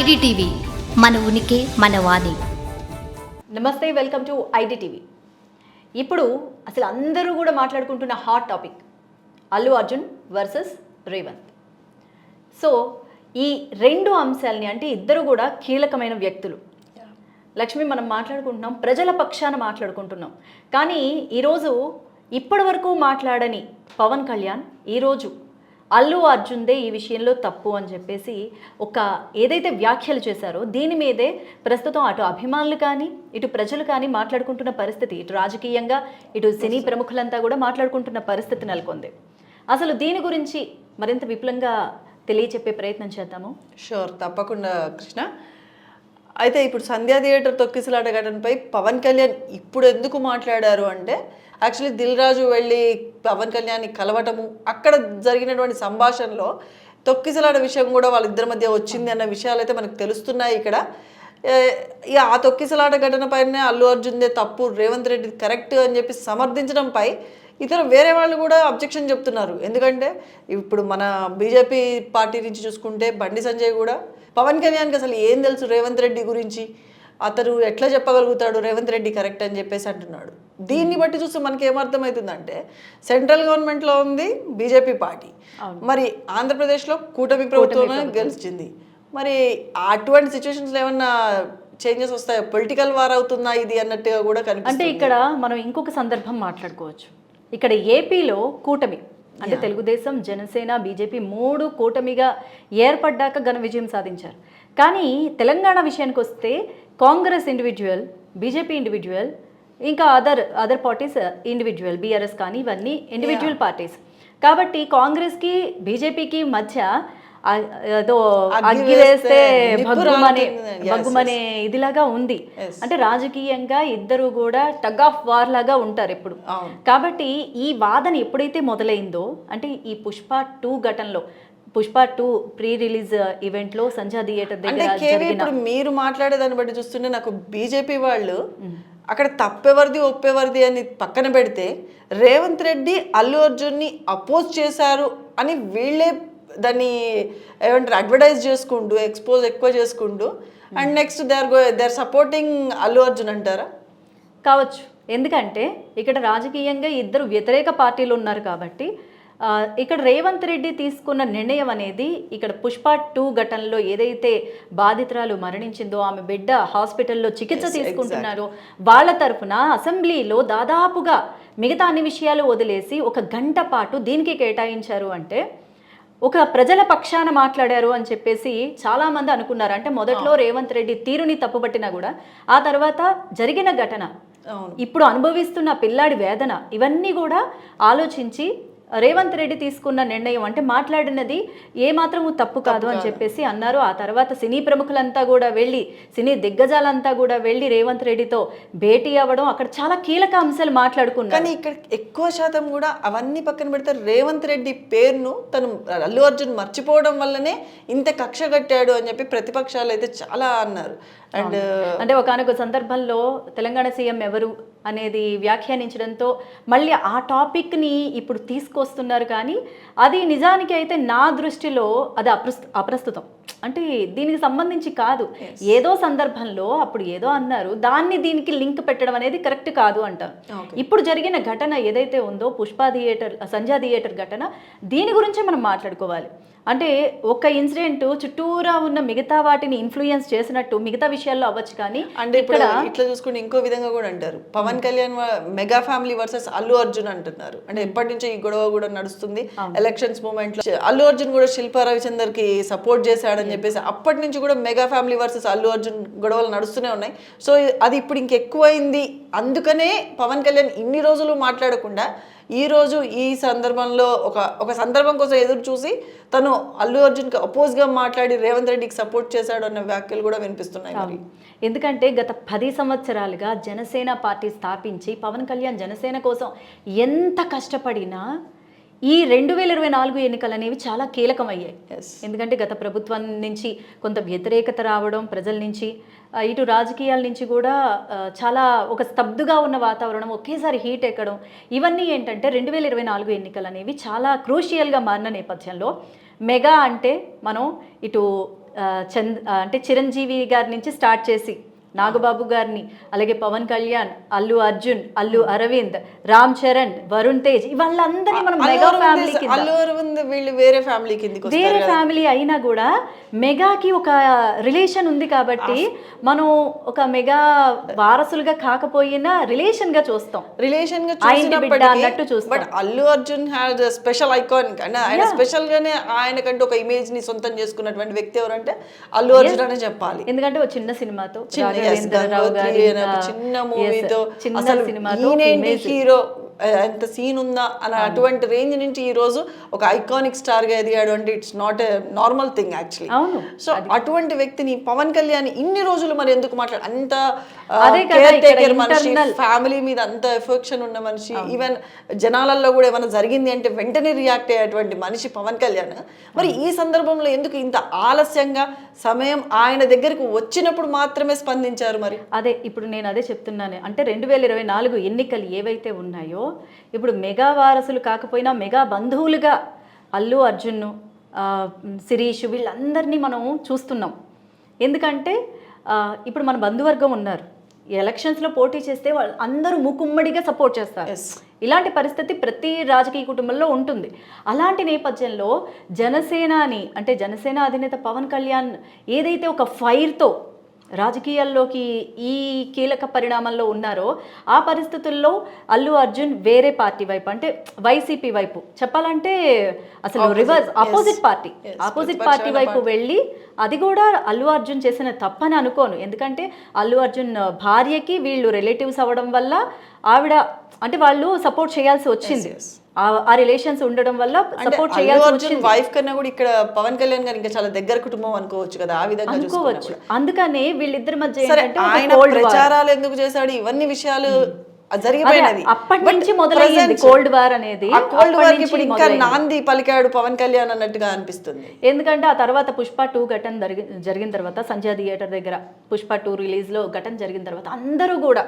IDTV మన ఉనికి మన వాణి. నమస్తే వెల్కమ్ టు ఐడిటీవీ. ఇప్పుడు అసలు అందరూ కూడా మాట్లాడుకుంటున్న hot topic Allu Arjun versus Revanth. So ఈ రెండు అంశాలని అంటే ఇద్దరు కూడా కీలకమైన వ్యక్తులు. లక్ష్మి మనం మాట్లాడుకుంటున్నాం ప్రజల పక్షాన మాట్లాడుకుంటున్నాం. కానీ ఈరోజు ఇప్పటి వరకు మాట్లాడని పవన్ కళ్యాణ్ ఈరోజు అల్లు అర్జున్దే ఈ విషయంలో తప్పు అని చెప్పేసి ఒక ఏదైతే వ్యాఖ్యలు చేశారో దీని మీదే ప్రస్తుతం అటు అభిమానులు కానీ ఇటు ప్రజలు కానీ మాట్లాడుకుంటున్న పరిస్థితి ఇటు రాజకీయంగా ఇటు సినీ ప్రముఖులంతా కూడా మాట్లాడుకుంటున్న పరిస్థితి నెలకొంది. అసలు దీని గురించి మరింత విపులంగా తెలియచెప్పే ప్రయత్నం చేద్దాము. షూర్ తప్పకుండా కృష్ణ. అయితే ఇప్పుడు సంధ్యా థియేటర్ తొక్కిసలాట ఘటనపై పవన్ కళ్యాణ్ ఇప్పుడు ఎందుకు మాట్లాడారు అంటే యాక్చువల్లీ దిల్ రాజు వెళ్ళి పవన్ కళ్యాణ్ని కలవటము అక్కడ జరిగినటువంటి సంభాషణలో తొక్కిసలాడ విషయం కూడా వాళ్ళిద్దరి మధ్య వచ్చింది అన్న విషయాలు అయితే మనకు తెలుస్తున్నాయి ఇక్కడ. ఇక ఆ తొక్కిసలాట ఘటన పైనే అల్లు అర్జున్దే తప్పు రేవంత్ రెడ్డి కరెక్ట్ అని చెప్పి సమర్థించడంపై ఇతర వేరే వాళ్ళు కూడా అబ్జెక్షన్ చెప్తున్నారు. ఎందుకంటే ఇప్పుడు మన బీజేపీ పార్టీ నుంచి చూసుకుంటే బండి సంజయ్ కూడా పవన్ కళ్యాణ్కి అసలు ఏం తెలుసు రేవంత్ రెడ్డి గురించి? అతను ఎట్లా చెప్పగలుగుతాడు రేవంత్ రెడ్డి కరెక్ట్ అని చెప్పేసి అంటున్నాడు. దీన్ని బట్టి చూస్తే మనకి ఏమర్థమవుతుందంటే సెంట్రల్ గవర్నమెంట్లో ఉంది బీజేపీ పార్టీ. మరి ఆంధ్రప్రదేశ్లో కూటమి ప్రభుత్వమే గెలిచింది. మరి అటువంటి సిచ్యువేషన్స్లో ఏమన్నా చేంజెస్ వస్తాయో? పొలిటికల్ వార్ అవుతుందా ఇది అన్నట్టుగా కూడా అంటే కనిపిస్తుంది. ఇక్కడ మనం ఇంకొక సందర్భం మాట్లాడుకోవచ్చు. ఇక్కడ ఏపీలో కూటమి అంటే తెలుగుదేశం జనసేన బీజేపీ మూడు కూటమిగా ఏర్పడ్డాక ఘన విజయం సాధించారు. కానీ తెలంగాణ విషయానికి వస్తే కాంగ్రెస్ ఇండివిజువల్ బీజేపీ ఇండివిజువల్ ఇంకా other other parties individual BRS కానీ ఇవన్నీ ఇండివిజువల్ పార్టీస్ కాబట్టి కాంగ్రెస్కి బీజేపీకి మధ్య ఏదో అగ్గి వేస్తే భగ్గుమనే భగ్గుమనే ఇదిలాగా ఉంది. అంటే రాజకీయంగా ఇద్దరు కూడా టగ్ ఆఫ్ వార్ లాగా ఉంటారు ఎప్పుడు. కాబట్టి ఈ వాదన ఎప్పుడైతే మొదలైందో అంటే ఈ పుష్ప టూ ఘటనలో పుష్ప టూ ప్రీ రిలీజ్ ఈవెంట్లో సంజా థియేటర్ దగ్గర మీరు మాట్లాడేదాన్ని బట్టి చూస్తుంటే నాకు బీజేపీ వాళ్ళు అక్కడ తప్పెవరిది ఒప్పెవరిది అని పక్కన పెడితే రేవంత్ రెడ్డి అల్లు అర్జున్ని అపోజ్ చేశారు అని వీళ్ళే దాన్ని ఏమంటారు అడ్వర్టైజ్ చేసుకుంటూ ఎక్స్పోజ్ ఎక్కువ చేసుకుంటూ and next they are go they are supporting Allu Arjun అంటారా? కావచ్చు. ఎందుకంటే ఇక్కడ రాజకీయంగా ఇద్దరు వ్యతిరేక పార్టీలు ఉన్నారు కాబట్టి ఇక్కడ రేవంత్ రెడ్డి తీసుకున్న నిర్ణయం అనేది ఇక్కడ పుష్ప టూ ఘటనలో ఏదైతే బాధితురాలు మరణించిందో ఆమె బిడ్డ హాస్పిటల్లో చికిత్స తీసుకుంటున్నారో వాళ్ళ తరఫున అసెంబ్లీలో దాదాపుగా మిగతా అన్ని విషయాలు వదిలేసి ఒక గంట పాటు దీనికి కేటాయించారు అంటే ఒక ప్రజల పక్షాన మాట్లాడారు అని చెప్పేసి చాలా మంది అనుకున్నారు. అంటే మొదట్లో రేవంత్ రెడ్డి తీరుని తప్పుపట్టినా కూడా ఆ తర్వాత జరిగిన ఘటన ఇప్పుడు అనుభవిస్తున్న పిల్లాడి వేదన ఇవన్నీ కూడా ఆలోచించి రేవంత్ రెడ్డి తీసుకున్న నిర్ణయం అంటే మాట్లాడినది ఏమాత్రము తప్పు కాదు అని చెప్పేసి అన్నారు. ఆ తర్వాత సినీ ప్రముఖులంతా కూడా వెళ్ళి సినీ దిగ్గజాలంతా కూడా వెళ్ళి రేవంత్ రెడ్డితో భేటీ అవ్వడం అక్కడ చాలా కీలక అంశాలు మాట్లాడుకున్నారు. కానీ ఇక్కడ ఎక్కువ శాతం కూడా అవన్నీ పక్కన పెడితే రేవంత్ రెడ్డి పేరును తను అల్లు అర్జున్ మర్చిపోవడం వల్లనే ఇంత కక్ష కట్టాడు అని చెప్పి ప్రతిపక్షాలు అయితే చాలా అన్నారు. అండ్ అంటే ఒకనొక సందర్భంలో తెలంగాణ సీఎం ఎవరు అనేది వ్యాఖ్యానించడంతో మళ్ళీ ఆ టాపిక్ని ఇప్పుడు తీసుకొస్తున్నారు కానీ అది నిజానికి అయితే నా దృష్టిలో అది అప్రస్తు అప్రస్తుతం. అంటే దీనికి సంబంధించి కాదు. ఏదో సందర్భంలో అప్పుడు ఏదో అన్నారు దాన్ని దీనికి లింక్ పెట్టడం అనేది కరెక్ట్ కాదు అంటారు. ఇప్పుడు జరిగిన ఘటన ఏదైతే ఉందో పుష్ప థియేటర్ సంధ్యా థియేటర్ ఘటన దీని గురించే మనం మాట్లాడుకోవాలి. అంటే ఒక ఇన్సిడెంట్ చుట్టూరా ఉన్న మిగతా వాటిని ఇన్ఫ్లుయెన్స్ చేసినట్టు మిగతా విషయాల్లో అవ్వచ్చు కానీ అంటే ఇప్పుడు ఇట్లా చూసుకుంటే ఇంకో విధంగా కూడా అంటారు. పవన్ కళ్యాణ్ వా- mega family versus Allu Arjun అంటున్నారు. అంటే ఎప్పటి నుంచో ఈ గొడవ కూడా నడుస్తుంది. ఎలక్షన్స్ మూమెంట్లో అల్లు అర్జున్ కూడా శిల్పా రవిచందర్కి సపోర్ట్ చేశాడని చెప్పేసి అప్పటి నుంచి కూడా mega family versus Allu Arjun గొడవలు నడుస్తూనే ఉన్నాయి. సో అది ఇప్పుడు ఇంకెక్కువైంది. అందుకనే పవన్ కళ్యాణ్ ఇన్ని రోజులు మాట్లాడకుండా ఈ రోజు ఈ సందర్భంలో ఒక ఒక సందర్భం కోసం ఎదురు చూసి తను అల్లు అర్జున్కి అపోజ్గా మాట్లాడి రేవంత్ రెడ్డికి సపోర్ట్ చేశాడు అన్న వ్యాఖ్యలు కూడా వినిపిస్తున్నాయి మరి. ఎందుకంటే గత పది సంవత్సరాలుగా జనసేన పార్టీ స్థాపించి పవన్ కళ్యాణ్ జనసేన కోసం ఎంత కష్టపడినా ఈ రెండు వేల ఇరవై నాలుగు ఎన్నికలు అనేవి చాలా కీలకమయ్యాయి. ఎందుకంటే గత ప్రభుత్వం నుంచి కొంత వ్యతిరేకత రావడం ప్రజల నుంచి ఇటు రాజకీయాల నుంచి కూడా చాలా ఒక స్తబ్దుగా ఉన్న వాతావరణం ఒకేసారి హీట్ ఎక్కడం ఇవన్నీ ఏంటంటే రెండు వేల ఇరవై నాలుగు ఎన్నికలు అనేవి చాలా క్రూషియల్గా మారిన నేపథ్యంలో మెగా అంటే మనం ఇటు చంద్ అంటే చిరంజీవి గారి నుంచి స్టార్ట్ చేసి నాగబాబు గారిని అలాగే పవన్ కళ్యాణ్ అల్లు అర్జున్ అల్లు అరవింద్ రామ్ చరణ్ వరుణ్ తేజ్ వాళ్ళందరినీ మనం మెగా ఫ్యామిలీ అల్లు అరవింద్ వీళ్ళు వేరే ఫ్యామిలీ వేరే. ఫ్యామిలీ అయినా కూడా మెగాకి ఒక రిలేషన్ ఉంది కాబట్టి మనం ఒక మెగా వారసులుగా కాకపోయినా రిలేషన్గా చూస్తాం రిలేషన్గా అన్నట్టు చూస్తాం. But Allu Arjun had special iconic అంటే ఆయన స్పెషల్ గానే ఆయనకంటూ ఒక ఇమేజ్ని సొంతం చేసుకున్నటువంటి వ్యక్తి ఎవరంటే అల్లు అర్జున్ అనే చెప్పాలి. ఎందుకంటే ఒక చిన్న సినిమాతో చిన్న మూవీతో అసలు. హీరో ఎంత సీన్ ఉందా అని అటువంటి రేంజ్ నుంచి ఈ రోజు ఒక ఐకానిక్ స్టార్గా ఎదిగాడు అంటే it's not a normal thing actually అవును. సో అటువంటి వ్యక్తిని పవన్ కళ్యాణ్ ఇన్ని రోజులు మరి ఎందుకు మాట్లాడు అంత కేర్ టేకర్ మనిషి ఫ్యామిలీ మీద అంత ఎఫెక్షన్ ఉన్న మనిషి ఈవెన్ జనాలలో కూడా ఏమైనా జరిగింది అంటే వెంటనే రియాక్ట్ అయ్యేటువంటి మనిషి పవన్ కళ్యాణ్. మరి ఈ సందర్భంలో ఎందుకు ఇంత ఆలస్యంగా సమయం ఆయన దగ్గరకు వచ్చినప్పుడు మాత్రమే స్పందించారు మరి? అదే ఇప్పుడు నేను అదే చెప్తున్నాను. అంటే రెండు వేల ఇరవై నాలుగు ఎన్నికలు ఏవైతే ఉన్నాయో ఇప్పుడు మెగా వారసులు కాకపోయినా మెగా బంధువులుగా అల్లు అర్జున్ను శిరీష్ వీళ్ళందరినీ మనం చూస్తున్నాం. ఎందుకంటే ఇప్పుడు మన బంధువర్గం ఉన్నారు. ఎలక్షన్స్లో పోటీ చేస్తే వాళ్ళు అందరూ మూకుమ్మడిగా సపోర్ట్ చేస్తారు. ఇలాంటి పరిస్థితి ప్రతి రాజకీయ కుటుంబంలో ఉంటుంది. అలాంటి నేపథ్యంలో జనసేనాని అంటే జనసేన అధినేత పవన్ కళ్యాణ్ ఏదైతే ఒక ఫైర్తో రాజకీయాల్లోకి ఈ కీలక పరిణామంలో ఉన్నారో ఆ పరిస్థితుల్లో అల్లు అర్జున్ వేరే పార్టీ వైపు అంటే వైసీపీ వైపు చెప్పాలంటే అసలు reverse opposite party opposite party వైపు వెళ్ళి అది కూడా అల్లు అర్జున్ చేసిన తప్పని అనుకోను. ఎందుకంటే అల్లు అర్జున్ భార్యకి వీళ్ళు రిలేటివ్స్ అవ్వడం వల్ల ఆవిడ అంటే వాళ్ళు సపోర్ట్ చేయాల్సి వచ్చింది. ఆ- రిలేషన్స్ ఉండడం వల్ల సపోర్ట్ చేయాల్సి వైఫ్ కన్నా కూడా ఇక్కడ పవన్ కళ్యాణ్ గారు ఇంకా చాలా దగ్గర కుటుంబం అనుకోవచ్చు కదా ఆ విధంగా అనుకోవచ్చు. అందుకనే వీళ్ళిద్దరి మధ్య ఆయన. ప్రచారాలు ఎందుకు చేశాడు? ఇవన్నీ విషయాలు జరిగిపోయినది. అప్పటి నుంచి మొదలైంది కోల్డ్ వార్ అనేది. కోల్డ్ వార్ ఇప్పుడు ఇంకా. నాంది పలికాడు పవన్ కళ్యాణ్ అన్నట్టుగా అనిపిస్తుంది. ఎందుకంటే ఆ తర్వాత పుష్ప టూ ఘటన జరిగి జరిగిన తర్వాత సంధ్యా థియేటర్ దగ్గర పుష్ప టూ రిలీజ్లో ఘటన జరిగిన తర్వాత అందరూ కూడా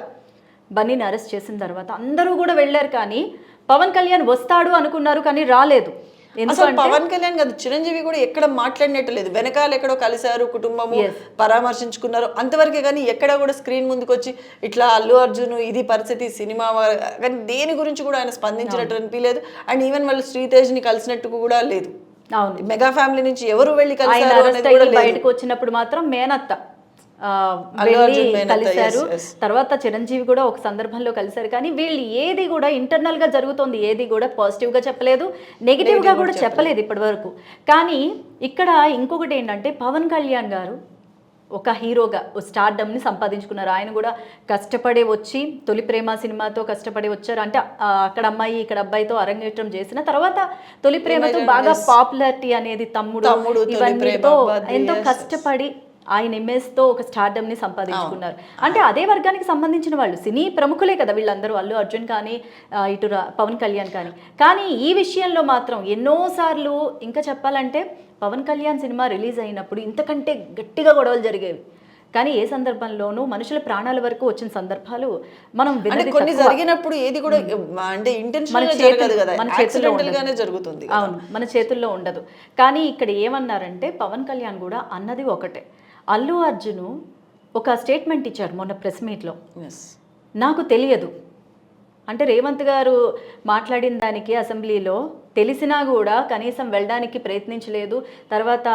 బన్నీని అరెస్ట్ చేసిన తర్వాత అందరూ కూడా వెళ్ళారు కానీ పవన్ కళ్యాణ్ వస్తాడు అనుకున్నారు కానీ రాలేదు. అసలు పవన్ కళ్యాణ్ కాదు చిరంజీవి కూడా ఎక్కడ మాట్లాడినట్టు లేదు వెనకాల ఎక్కడో కలిశారు కుటుంబము. పరామర్శించుకున్నారు. అంతవరకే కానీ ఎక్కడ కూడా స్క్రీన్ ముందుకు వచ్చి ఇట్లా అల్లు అర్జున్ ఇది పరిస్థితి సినిమా కానీ దేని గురించి కూడా ఆయన స్పందించినట్టు అనిపించలేదు. అండ్ ఈవెన్ వాళ్ళు శ్రీతేజ్ని కలిసినట్టు కూడా లేదు. మెగా ఫ్యామిలీ నుంచి ఎవరు వెళ్ళి లేదు. బయటకు వచ్చినప్పుడు మాత్రం మేనత్త. కలిశారు. తర్వాత చిరంజీవి కూడా ఒక సందర్భంలో కలిశారు. కానీ వీళ్ళు ఏది కూడా ఇంటర్నల్గా జరుగుతోంది ఏది కూడా పాజిటివ్గా చెప్పలేదు నెగిటివ్గా కూడా చెప్పలేదు. ఇప్పటి వరకు కానీ ఇక్కడ ఇంకొకటి ఏంటంటే పవన్ కళ్యాణ్ గారు ఒక హీరోగా స్టార్డమ్ని సంపాదించుకున్నారు. ఆయన కూడా కష్టపడి వచ్చి తొలి ప్రేమ సినిమాతో కష్టపడి వచ్చారు. అంటే అక్కడ అమ్మాయి ఇక్కడ అబ్బాయితో అరంగేట్రం చేసిన తర్వాత తొలి ప్రేమతో బాగా పాపులారిటీ అనేది తమ్ముడు ఇవన్నీతో ఎంతో కష్టపడి ఆయన ఇమేజ్తో ఒక స్టార్డమ్ని సంపాదించుకున్నారు. అంటే అదే వర్గానికి సంబంధించిన వాళ్ళు సినీ ప్రముఖులే కదా వీళ్ళందరూ అల్లు అర్జున్ కానీ ఇటు పవన్ కళ్యాణ్ కానీ. కానీ ఈ విషయంలో మాత్రం ఎన్నోసార్లు ఇంకా చెప్పాలంటే పవన్ కళ్యాణ్ సినిమా రిలీజ్ అయినప్పుడు ఇంతకంటే గట్టిగా గొడవలు జరిగేవి. కానీ ఏ సందర్భంలోనూ మనుషుల ప్రాణాల వరకు వచ్చిన సందర్భాలు మనం కొన్ని. జరిగినప్పుడు ఏది కూడా అంటే మన చేతుల్లో జరుగుతుంది అవును మన చేతుల్లో ఉండదు. కానీ ఇక్కడ ఏమన్నారంటే పవన్ కళ్యాణ్ కూడా అన్నది ఒకటే. అల్లు అర్జును ఒక స్టేట్మెంట్ ఇచ్చారు మొన్న ప్రెస్ మీట్లో. నాకు తెలియదు. అంటే రేవంత్ గారు మాట్లాడిన దానికి అసెంబ్లీలో తెలిసినా కూడా కనీసం వెళ్ళడానికి ప్రయత్నించలేదు. తర్వాత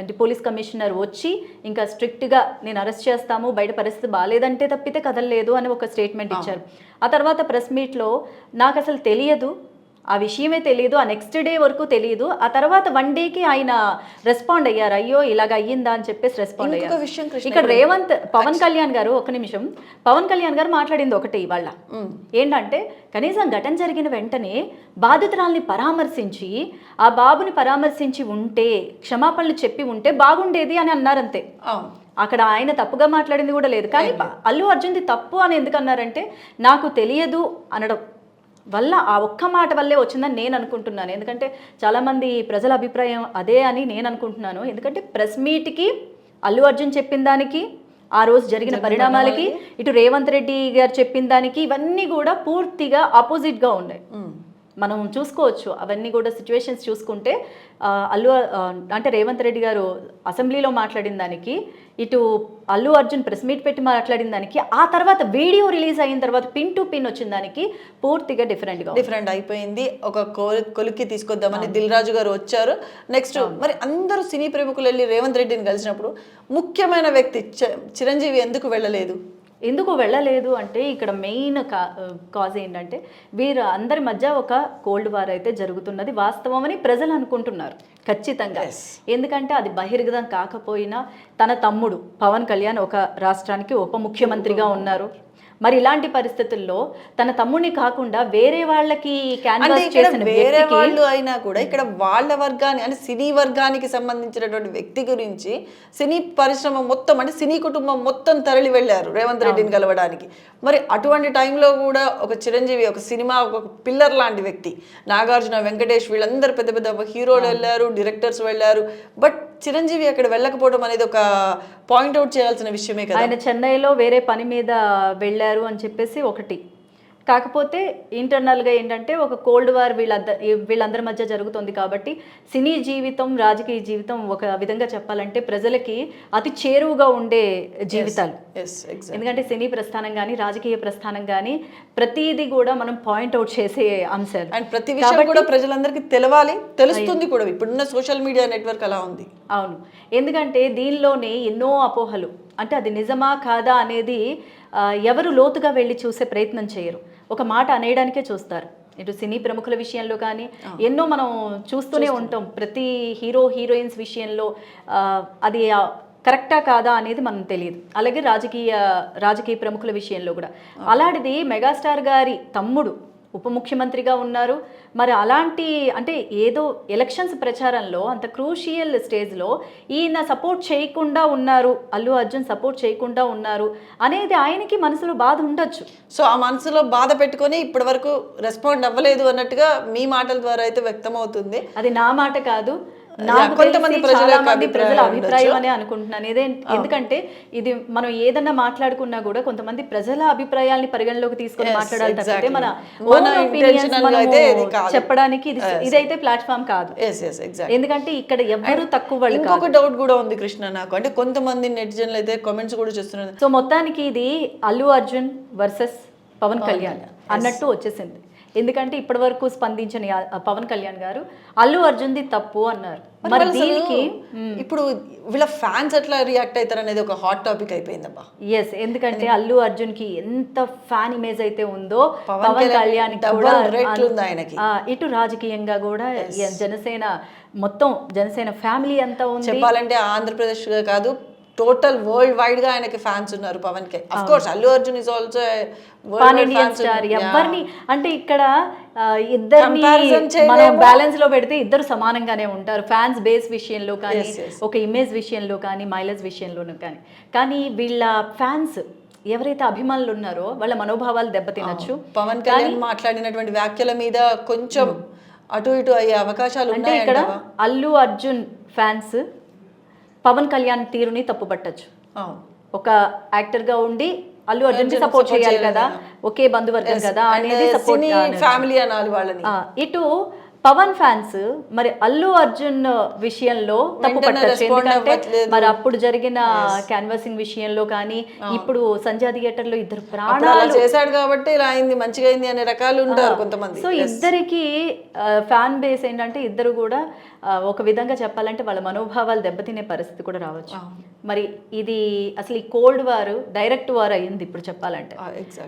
అంటే పోలీస్ కమిషనర్ వచ్చి ఇంకా స్ట్రిక్ట్గా నేను అరెస్ట్ చేస్తాము బయట పరిస్థితి బాగాలేదంటే తప్పితే కదలలేదు అని ఒక స్టేట్మెంట్ ఇచ్చారు. ఆ తర్వాత ప్రెస్ మీట్లో నాకు అసలు తెలియదు. ఆ విషయమే తెలియదు ఆ నెక్స్ట్ డే వరకు తెలియదు ఆ తర్వాత వన్ డేకి ఆయన రెస్పాండ్ అయ్యారు. అయ్యో ఇలాగ అయ్యిందా అని చెప్పేసి రెస్పాండ్ అయ్యారు. విషయం ఇక్కడ రేవంత్ పవన్ కళ్యాణ్ గారు ఒక నిమిషం. పవన్ కళ్యాణ్ గారు మాట్లాడింది ఒకటే ఇవాళ. ఏంటంటే కనీసం ఘటన జరిగిన వెంటనే బాధితురాల్ని పరామర్శించి ఆ బాబుని పరామర్శించి ఉంటే క్షమాపణలు చెప్పి ఉంటే బాగుండేది అని అన్నారంతే. అక్కడ ఆయన తప్పుగా మాట్లాడింది కూడా లేదు. కానీ అల్లు అర్జున్ది తప్పు అని ఎందుకు అన్నారంటే నాకు తెలియదు అనడం. వల్ల ఆ ఒక్క మాట వల్లే వచ్చిందని నేను అనుకుంటున్నాను. ఎందుకంటే చాలామంది ప్రజల అభిప్రాయం అదే అని నేను అనుకుంటున్నాను. ఎందుకంటే ప్రెస్ మీట్కి అల్లు అర్జున్ చెప్పిన దానికి ఆ రోజు జరిగిన పరిణామాలకి ఇటు రేవంత్ రెడ్డి గారు చెప్పిన దానికి ఇవన్నీ కూడా పూర్తిగా ఆపోజిట్గా ఉన్నాయి. మనం చూసుకోవచ్చు. అవన్నీ కూడా సిచ్యువేషన్స్ చూసుకుంటే అల్లు అంటే రేవంత్ రెడ్డి గారు అసెంబ్లీలో మాట్లాడిన దానికి ఇటు అల్లు అర్జున్ ప్రెస్ మీట్ పెట్టి మాట్లాడిన దానికి ఆ తర్వాత వీడియో రిలీజ్ అయిన తర్వాత పిన్ టు పిన్ వచ్చిన దానికి పూర్తిగా డిఫరెంట్గా డిఫరెంట్ అయిపోయింది. ఒక కొలి- కొలిక్కి తీసుకొద్దామని దిల్ రాజు గారు వచ్చారు. నెక్స్ట్ మరి అందరూ సినీ ప్రముఖులు వెళ్ళి రేవంత్ రెడ్డిని కలిసినప్పుడు ముఖ్యమైన వ్యక్తి చిరంజీవి ఎందుకు వెళ్ళలేదు? ఎందుకు వెళ్ళలేదు అంటే ఇక్కడ మెయిన్ కా కాజ్ ఏంటంటే వీరు అందరి మధ్య ఒక కోల్డ్ వార్ అయితే జరుగుతున్నది వాస్తవమని ప్రజలు అనుకుంటున్నారు ఖచ్చితంగా. ఎందుకంటే అది బహిర్గతం కాకపోయినా తన తమ్ముడు పవన్ కళ్యాణ్ ఒక రాష్ట్రానికి ఉప ముఖ్యమంత్రిగా ఉన్నారు. మరి ఇలాంటి పరిస్థితుల్లో తన తమ్ముడిని కాకుండా వేరే వాళ్ళకి క్యాన్వాస్ చేసిన వేరే వాళ్ళు అయినా కూడా ఇక్కడ వాళ్ళ వర్గాన్ని అంటే సినీ వర్గానికి సంబంధించినటువంటి వ్యక్తి గురించి సినీ పరిశ్రమ మొత్తం అంటే సినీ కుటుంబం మొత్తం తరలి వెళ్ళారు రేవంత్ రెడ్డిని కలవడానికి. మరి అటువంటి టైంలో కూడా ఒక చిరంజీవి ఒక సినిమా ఒక పిల్లర్ లాంటి వ్యక్తి. నాగార్జున వెంకటేష్ వీళ్ళందరూ పెద్ద పెద్ద హీరోలు వెళ్ళారు డైరెక్టర్స్ వెళ్ళారు. బట్ చిరంజీవి అక్కడ వెళ్ళకపోవడం అనేది ఒక పాయింట్ అవుట్ చేయాల్సిన విషయమే కదా. ఆయన చెన్నైలో వేరే పని మీద వెళ్ళారు అని చెప్పేసి ఒకటి. కాకపోతే ఇంటర్నల్గా ఏంటంటే ఒక కోల్డ్ వార్ వీళ్ళంద వీళ్ళందరి మధ్య జరుగుతుంది కాబట్టి సినీ జీవితం రాజకీయ జీవితం ఒక విధంగా చెప్పాలంటే ప్రజలకి అతి చేరువుగా ఉండే జీవితాలు. ఎందుకంటే సినీ ప్రస్థానం కానీ రాజకీయ ప్రస్థానం కానీ ప్రతిదీ కూడా మనం పాయింట్ అవుట్ చేసే అంశాలు. అండ్ ప్రతి విషయం కూడా ప్రజలందరికీ తెలవాలి తెలుస్తుంది కూడా. ఇప్పుడున్న సోషల్ మీడియా నెట్వర్క్ అలా ఉంది. అవును. ఎందుకంటే దీనిలోనే ఎన్నో అపోహలు. అంటే అది నిజమా కాదా అనేది ఎవరు లోతుగా వెళ్ళి చూసే ప్రయత్నం చేయరు. ఒక మాట అనేయడానికే చూస్తారు. ఇటు సినీ ప్రముఖుల విషయంలో కానీ ఎన్నో మనం చూస్తూనే ఉంటాం. ప్రతి హీరో హీరోయిన్స్ విషయంలో అది కరెక్టా కాదా అనేది మనం తెలియదు. అలాగే రాజకీయ రాజకీయ ప్రముఖుల విషయంలో కూడా. అలాంటిది మెగాస్టార్ గారి తమ్ముడు ఉప ముఖ్యమంత్రిగా ఉన్నారు. మరి అలాంటి అంటే ఏదో ఎలక్షన్స్ ప్రచారంలో అంత క్రూషియల్ స్టేజ్లో ఈయన సపోర్ట్ చేయకుండా ఉన్నారు అల్లు అర్జున్ సపోర్ట్ చేయకుండా ఉన్నారు అనేది ఆయనకి మనసులో బాధ ఉండొచ్చు. సో ఆ మనసులో బాధ పెట్టుకొని ఇప్పటి వరకు రెస్పాండ్ అవ్వలేదు అన్నట్టుగా మీ మాటల ద్వారా అయితే వ్యక్తం అవుతుంది అది నా మాట కాదు. నాకు కొంతమంది ప్రజల చాలా యొక్క మంది ప్రజల అభిప్రాయం అనే అనుకుంటున్నాను. ఇదే ఎందుకంటే ఇది మనం ఏదన్నా మాట్లాడుకున్నా కూడా కొంతమంది ప్రజల అభిప్రాయాల్ని పరిగణలోకి తీసుకొని మాట్లాడాలి తప్పితే మన. చెప్పడానికి ఇది ఇదైతే ప్లాట్ఫామ్ కాదు. ఎస్ ఎస్ ఎగ్జాక్ట్ ఎందుకంటే ఇక్కడ ఎవ్వరు తక్కువ ఇంకొక డౌట్ కూడా ఉంది కృష్ణ నాకు. అంటే కొంతమంది నెటిజన్లు అయితే కామెంట్స్ కూడా చేస్తున్నారు. సో మొత్తానికి ఇది అల్లు అర్జున్ వర్సెస్ పవన్ కళ్యాణ్ అన్నట్టు వచ్చేసింది. ఎందుకంటే ఇప్పటి వరకు స్పందించిన పవన్ కళ్యాణ్ గారు అల్లు అర్జున్ది తప్పు అన్నారు. మరి దీనికి ఇప్పుడు వీళ్ళ ఫ్యాన్స్ ఎట్లా రియాక్ట్ అవుతారు అనేది ఒక హాట్ టాపిక్ అయిపోయిందబ్బా. ఎస్ ఎందుకంటే అల్లు అర్జున్కి ఎంత ఫ్యాన్ ఇమేజ్ అయితే ఉందో పవన్ కళ్యాణ్ ఉంది ఆయనకి. ఇటు రాజకీయంగా కూడా జనసేన మొత్తం జనసేన ఫ్యామిలీ అంతా ఉంది. చెప్పాలంటే ఆంధ్రప్రదేశ్ కాదు టోటల్ వరల్డ్ వైడ్గా ఆయనకి ఫ్యాన్స్ ఉన్నారు పవన్కి of course Allu Arjun is also ఎవరిని? అంటే ఇక్కడ ఇద్దరిని మనం. బ్యాలెన్స్లో పెడితే ఇద్దరు సమానంగానే ఉంటారు. ఫ్యాన్స్ బేస్ విషయంలో కానీ. ఒక ఇమేజ్ విషయంలో కానీ మైలేజ్ విషయంలోనూ కానీ. కానీ వీళ్ళ ఫ్యాన్స్ ఎవరైతే అభిమానులు ఉన్నారో వాళ్ళ మనోభావాలు దెబ్బతినొచ్చు. పవన్ కళ్యాణ్ మాట్లాడినటువంటి వ్యాఖ్యల మీద కొంచెం అటు ఇటు అయ్యే అవకాశాలు అంటే ఇక్కడ అల్లు అర్జున్ ఫ్యాన్స్ పవన్ కళ్యాణ్ తీరుని తప్పుపట్టచ్చు. ఒక యాక్టర్గా ఉండి అల్లు అర్జున్కి సపోర్ట్ చేయాలి కదా ఒకే బంధువర్గం కదా అనేది సపోర్ట్ ఫ్యామిలీ అనాలి వాళ్ళని. ఇటు పవన్ ఫ్యాన్స్ మరి అల్లు అర్జున్ విషయంలో తప్పు పట్టచ్చు ఎందుకంటే. మరి అప్పుడు జరిగిన క్యాన్వాసింగ్ విషయంలో కానీ ఇప్పుడు సంధ్యా థియేటర్లో ఇద్దరు ప్రాణాలు చేశాడు కాబట్టి ఇలా అయింది మంచిగా అయింది అనే రకాలు ఉంటారు కొంతమంది. సో ఇద్దరికి ఫ్యాన్ బేస్ ఏంటంటే ఇద్దరు కూడా ఒక విధంగా చెప్పాలంటే వాళ్ళ మనోభావాలు దెబ్బతినే పరిస్థితి కూడా రావచ్చు. మరి ఇది అసలు ఈ కోల్డ్ వార్ డైరెక్ట్ వార్ అయ్యింది ఇప్పుడు చెప్పాలంటే.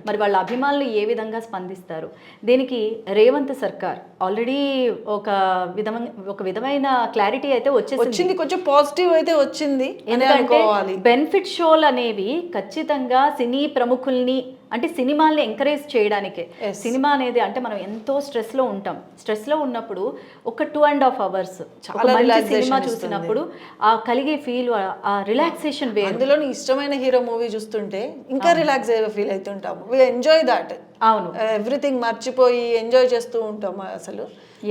మరి వాళ్ళ అభిమానులు ఏ విధంగా స్పందిస్తారు? దీనికి రేవంత్ సర్కార్ ఆల్రెడీ ఒక విధమైన ఒక విధమైన క్లారిటీ అయితే వచ్చేసింది. వచ్చింది కొంచెం పాజిటివ్ అయితే వచ్చింది ఎందుకంటే బెనిఫిట్ షోలు అనేవి ఖచ్చితంగా సినీ ప్రముఖుల్ని అంటే సినిమాల్ని ఎంకరేజ్ చేయడానికే. సినిమా అనేది అంటే మనం ఎంతో స్ట్రెస్లో ఉంటాం. స్ట్రెస్లో ఉన్నప్పుడు ఒక టూ అండ్ హాఫ్ అవర్స్ చాలా సినిమా. చూసినప్పుడు ఆ కలిగే ఫీల్ ఆ రిలాక్సేషన్ వేరు. అందులో ఇష్టమైన హీరో మూవీ చూస్తుంటే ఇంకా రిలాక్స్ అయ్యే ఫీల్ అవుతుంటాము వి ఎంజాయ్ దాట్ ఎవ్రీథింగ్ మర్చిపోయి ఎంజాయ్ చేస్తూ ఉంటాం అసలు.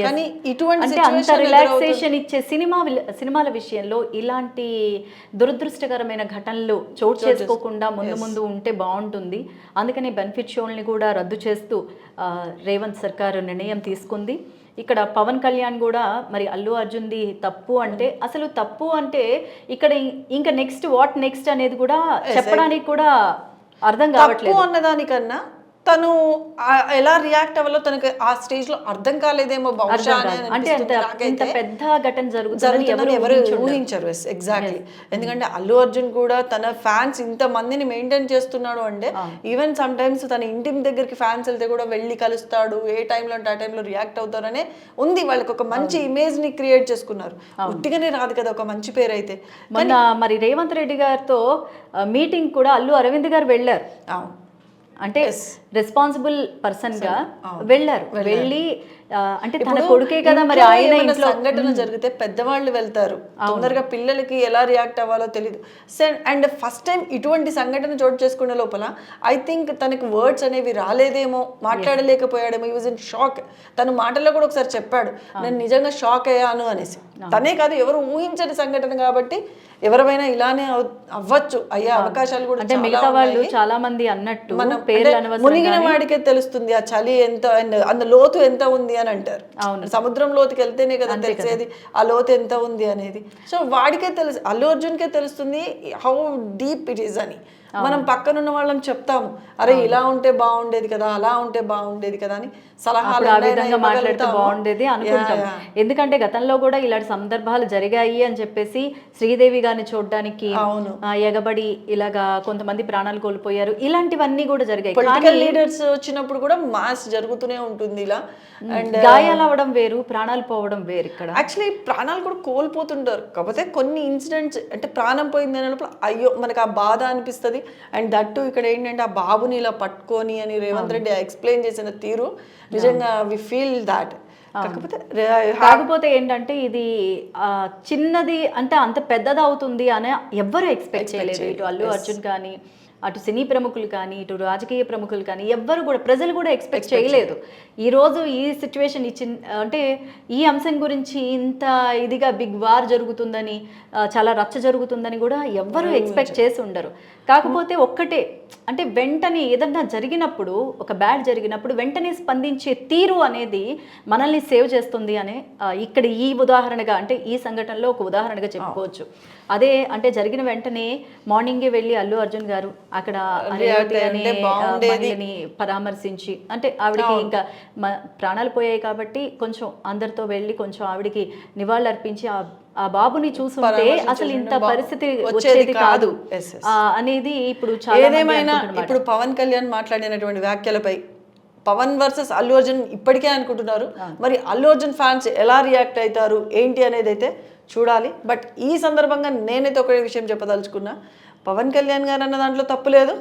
కానీ ఇటువంటి అంత రిలాక్సేషన్ ఇచ్చే సినిమా సినిమాల విషయంలో ఇలాంటి దురదృష్టకరమైన ఘటనలు చోటు చేసుకోకుండా ముందు ముందు ఉంటే బాగుంటుంది. అందుకని బెనిఫిట్ షోల్ని కూడా రద్దు చేస్తూ రేవంత్ సర్కార్ నిర్ణయం తీసుకుంది. ఇక్కడ పవన్ కళ్యాణ్ కూడా మరి అల్లు అర్జున్ది తప్పు అంటే అసలు తప్పు అంటే ఇక్కడ ఇంకా నెక్స్ట్ వాట్ నెక్స్ట్ అనేది కూడా చెప్పడానికి కూడా అర్థం కావట్లేదు. అన్నదానికన్నా తను ఎలా రియాక్ట్ అవ్వాలో తనకి ఆ స్టేజ్లో అర్థం కాలేదేమో బహుశా. అంటే ఇంత. పెద్ద ఘటన జరుగుతుందని ఎవరు. ఊహించరు. ఎగ్జాక్ట్లీ ఎందుకంటే అల్లు అర్జున్ కూడా తన ఫ్యాన్స్ ఇంత మందిని మెయింటైన్ చేస్తున్నాడు అంటే ఈవెన్ సమ్ టైమ్స్ తన ఇంటి దగ్గరికి ఫ్యాన్స్ వెళ్తే కూడా వెళ్ళి కలుస్తాడు. ఏ టైంలో అంటే ఆ టైంలో రియాక్ట్ అవుతారనే ఉంది. వాళ్ళకి ఒక మంచి ఇమేజ్ని క్రియేట్ చేసుకున్నారు. ఉట్టిగానే రాదు కదా ఒక మంచి పేరు అయితే మొన్న మరి రేవంత్ రెడ్డి గారితో మీటింగ్ కూడా అల్లు అరవింద్ గారు వెళ్ళారు. అంటే రెస్పాన్సిబుల్ పర్సన్గా వెళ్ళారు. వెళ్ళి అంటే తన కొడుకే కదా మరి ఆయన ఇంట్లో సంఘటన జరిగితే పెద్దవాళ్ళు వెళ్తారు. తొందరగా పిల్లలకి ఎలా రియాక్ట్ అవ్వాలో తెలియదు అండ్ ఫస్ట్ టైం ఇటువంటి సంఘటన చోటు చేసుకునే లోపల ఐ థింక్ తనకి వర్డ్స్ అనేవి రాలేదేమో మాట్లాడలేకపోయాడేమో ఈ వాజ్ ఇన్ షాక్ తను మాటల్లో కూడా ఒకసారి చెప్పాడు నేను నిజంగా షాక్ అయ్యాను అనేసి. తనే కాదు ఎవరు ఊహించని సంఘటన కాబట్టి ఎవరైనా ఇలానే అవ్- అవ్వచ్చు. అయ్యే అవకాశాలు కూడా అంటే మిగతా వాళ్ళు. చాలా మంది అన్నట్టు మనం పేర్లు మునిగిన వాడికే తెలుస్తుంది ఆ చలి ఎంత అండ్ అంత లోతు ఎంత ఉంది అని అంటారు. సముద్రం లోతుకి వెళ్తేనే కదా. తెలిసేది ఆ లోతు ఎంత ఉంది అనేది. సో వాడికే తెలుసు అల్లు అర్జున్కే తెలుస్తుంది హౌ డీప్ ఇట్ ఈస్ అని. మనం పక్కనున్న వాళ్ళని చెప్తాము అరే ఇలా ఉంటే బాగుండేది కదా అలా ఉంటే బాగుండేది కదా అని సలహాలు ఆ విధంగా మాట్లాడితే. బాగుండేది అనుకుంటాం ఎందుకంటే గతంలో కూడా ఇలాంటి సందర్భాలు జరిగాయి అని చెప్పేసి శ్రీదేవి గారిని చూడడానికి ఎగబడి ఇలాగా కొంతమంది ప్రాణాలు కోల్పోయారు. ఇలాంటివన్నీ కూడా జరిగాయి. పొలిటికల్ లీడర్స్ వచ్చినప్పుడు కూడా మాస్ జరుగుతూనే ఉంటుంది ఇలా. అండ్ గాయాలు అవడం వేరు ప్రాణాలు పోవడం వేరు ఇక్కడ. యాక్చువల్లీ ప్రాణాలు కూడా కోల్పోతుంటారు. కాకపోతే కొన్ని ఇన్సిడెంట్స్ అంటే ప్రాణం పోయింది అనే లోపల అయ్యో మనకు ఆ బాధ అనిపిస్తుంది. అండ్ దట్టు ఇక్కడ ఏంటంటే ఆ బాబుని ఇలా పట్టుకొని అని రేవంత్ రెడ్డి ఎక్స్ప్లెయిన్ చేసిన తీరు నిజంగా వి ఫీల్ దాట్ కాకపోతే రే- కాకపోతే ఏంటంటే ఇది ఆ, చిన్నది అంటే అంత పెద్దది అవుతుంది అని ఎవ్వరు ఎక్స్పెక్ట్ చేయలేదు. ఇటు అల్లు అర్జున్ కానీ అటు సినీ ప్రముఖులు కానీ ఇటు రాజకీయ ప్రముఖులు కానీ ఎవ్వరు కూడా ప్రజలు కూడా ఎక్స్పెక్ట్ చేయలేదు. ఈ రోజు ఈ సిచ్యువేషన్ ఇచ్చిన అంటే ఈ అంశం గురించి ఇంత ఇదిగా బిగ్ వార్ జరుగుతుందని చాలా రచ్చ జరుగుతుందని కూడా ఎవ్వరు ఎక్స్పెక్ట్ చేసి ఉండరు. కాకపోతే ఒక్కటే అంటే వెంటనే ఏదన్నా జరిగినప్పుడు ఒక బ్యాడ్ జరిగినప్పుడు వెంటనే స్పందించే తీరు అనేది మనల్ని సేవ్ చేస్తుంది అనే ఇక్కడ ఈ ఉదాహరణగా అంటే ఈ సంఘటనలో ఒక ఉదాహరణగా చెప్పుకోవచ్చు. అదే అంటే జరిగిన వెంటనే మార్నింగే వెళ్ళి అల్లు అర్జున్ గారు అక్కడ. మహిళని పరామర్శించి అంటే ఆవిడకి ఇంకా ప్రాణాలు పోయాయి కాబట్టి కొంచెం అందరితో వెళ్ళి కొంచెం ఆవిడకి నివాళులు అర్పించి ఆ ఆ బాబుని చూసుంటే అసలు ఇంత పరిస్థితి వచ్చేది కాదు. అనేది ఇప్పుడు ఏదేమైనా. ఇప్పుడు పవన్ కళ్యాణ్ మాట్లాడినటువంటి వ్యాఖ్యలపై పవన్ వర్సెస్ అల్లు అర్జున్ ఇప్పటికే అనుకుంటున్నారు. మరి అల్లు అర్జున్ ఫ్యాన్స్ ఎలా రియాక్ట్ అవుతారు ఏంటి అనేది అయితే చూడాలి. బట్ ఈ సందర్భంగా నేనైతే ఒకటే విషయం చెప్పదలుచుకున్నా. పవన్ కళ్యాణ్ గారు అన్న దాంట్లో తప్పు లేదు.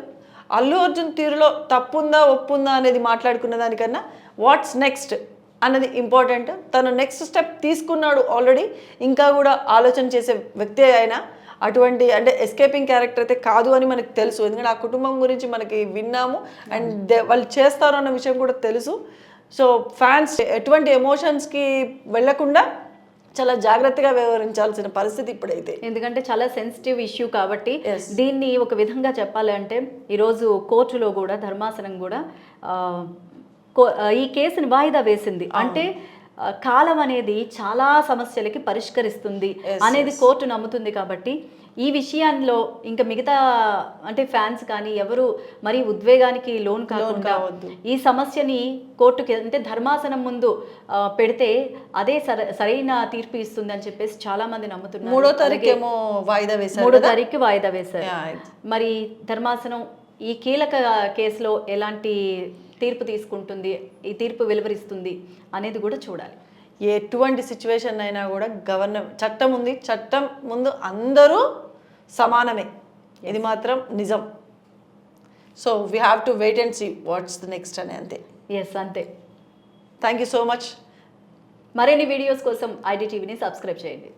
అల్లు అర్జున్ తీరులో తప్పుందా ఒప్పుందా అనేది మాట్లాడుకున్న దానికన్నా వాట్స్ నెక్స్ట్ అన్నది ఇంపార్టెంట్. తను నెక్స్ట్ స్టెప్ తీసుకున్నాడు ఆల్రెడీ. ఇంకా కూడా ఆలోచన చేసే వ్యక్తి అయినా అటువంటి అంటే ఎస్కేపింగ్ క్యారెక్టర్ అయితే కాదు అని మనకు తెలుసు. ఎందుకంటే ఆ కుటుంబం గురించి మనకి విన్నాము. అండ్ వాళ్ళు చేస్తారు అన్న విషయం కూడా తెలుసు. సో ఫ్యాన్స్ ఎటువంటి ఎమోషన్స్కి వెళ్ళకుండా చాలా జాగ్రత్తగా వ్యవహరించాల్సిన పరిస్థితి ఇప్పుడైతే. ఎందుకంటే చాలా సెన్సిటివ్ ఇష్యూ కాబట్టి దీన్ని ఒక విధంగా చెప్పాలంటే ఈరోజు కోర్టులో కూడా ధర్మాసనం కూడా ఈ కేసుని వాయిదా వేసింది. అంటే కాలం అనేది చాలా సమస్యలకి పరిష్కరిస్తుంది అనేది కోర్టు నమ్ముతుంది కాబట్టి ఈ విషయాల్లో ఇంకా మిగతా అంటే ఫ్యాన్స్ కానీ ఎవరు మరి ఉద్వేగానికి లోన్ కాకుండా ఈ సమస్యని కోర్టుకి అంటే ధర్మాసనం ముందు పెడితే అదే సర సరైన తీర్పు ఇస్తుంది అని చెప్పేసి చాలా మంది నమ్ముతున్నారు. మూడో తారీఖు వాయిదా వేశారు మూడో తారీఖు వాయిదా వేశారు. మరి ధర్మాసనం ఈ కీలక కేసులో ఎలాంటి తీర్పు తీసుకుంటుంది ఈ తీర్పు వెలువరిస్తుంది అనేది కూడా చూడాలి. ఎటువంటి సిచ్యువేషన్ అయినా కూడా గవర్న చట్టం ఉంది. చట్టం ముందు అందరూ సమానమే. ఇది మాత్రం నిజం. So we have to wait and see what's the next అని అంతే. ఎస్ అంతే. థ్యాంక్ యూ సో మచ్ మరిన్ని వీడియోస్ కోసం ఐడి టీవీని సబ్స్క్రైబ్ చేయండి.